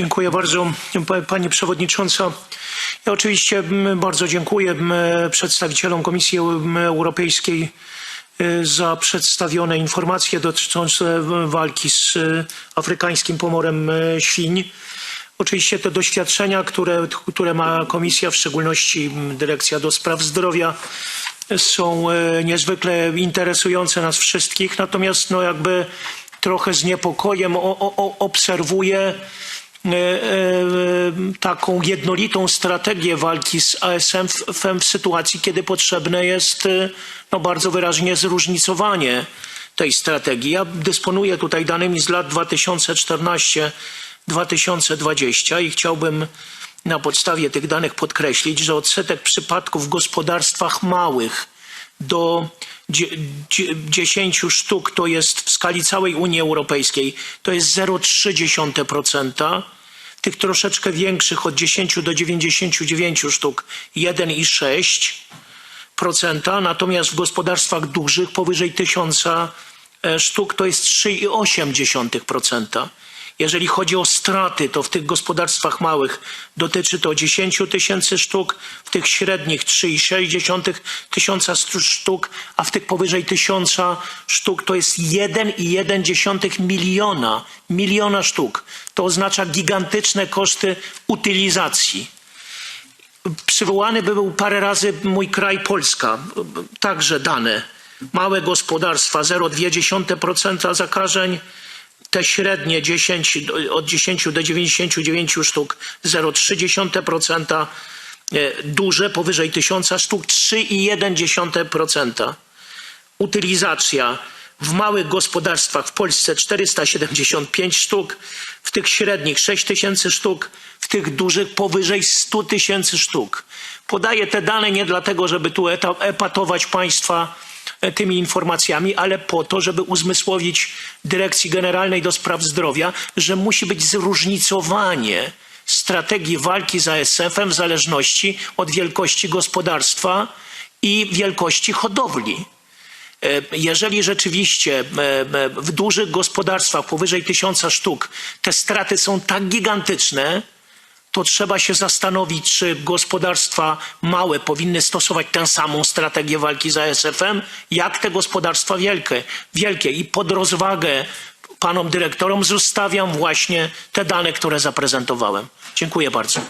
Dziękuję bardzo pa- Pani Przewodnicząca. Ja oczywiście bardzo dziękuję przedstawicielom Komisji Eu- Europejskiej y, za przedstawione informacje dotyczące walki z y, afrykańskim pomorem y, świń. Oczywiście te doświadczenia, które, które ma Komisja, w szczególności Dyrekcja do Spraw Zdrowia, są niezwykle interesujące nas wszystkich, natomiast no jakby trochę z niepokojem o, o, obserwuję taką jednolitą strategię walki z ASM w, w sytuacji, kiedy potrzebne jest e, no, bardzo wyraźnie zróżnicowanie tej strategii. Ja dysponuję tutaj danymi z lat 2014-2020 i chciałbym na podstawie tych danych podkreślić, że odsetek przypadków w gospodarstwach małych do 10 sztuk to jest w skali całej Unii Europejskiej to jest 0,3%. Tych troszeczkę większych od 10 do 99 sztuk 1,6%. Natomiast w gospodarstwach dużych powyżej 1000 e, sztuk to jest 3,8%. Jeżeli chodzi o straty, to w tych gospodarstwach małych dotyczy to 10 tysięcy sztuk, w tych średnich 3,6 tysiąca sztuk, a w tych powyżej tysiąca sztuk to jest 1,1 miliona, miliona sztuk. To oznacza gigantyczne koszty utylizacji. Przywołany był parę razy mój kraj Polska, także dane. Małe gospodarstwa 0,2% zakażeń, te średnie 10, od 10 do 99 sztuk 0,3%, e, duże powyżej 1000 sztuk 3,1%. Utylizacja w małych gospodarstwach w Polsce 475 sztuk, w tych średnich 6 tysięcy sztuk, w tych dużych powyżej 100 tysięcy sztuk. Podaję te dane nie dlatego, żeby tu epatować Państwa tymi informacjami, ale po to, żeby uzmysłowić Dyrekcji Generalnej do Spraw Zdrowia, że musi być zróżnicowanie strategii walki z ASF-em w zależności od wielkości gospodarstwa i wielkości hodowli. E, Jeżeli rzeczywiście e, e, w dużych gospodarstwach powyżej tysiąca sztuk te straty są tak gigantyczne, to trzeba się zastanowić, czy gospodarstwa małe powinny stosować tę samą strategię walki z ASF-em, jak te gospodarstwa wielkie. wielkie. I pod rozwagę panom dyrektorom zostawiam właśnie te dane, które zaprezentowałem. Dziękuję bardzo.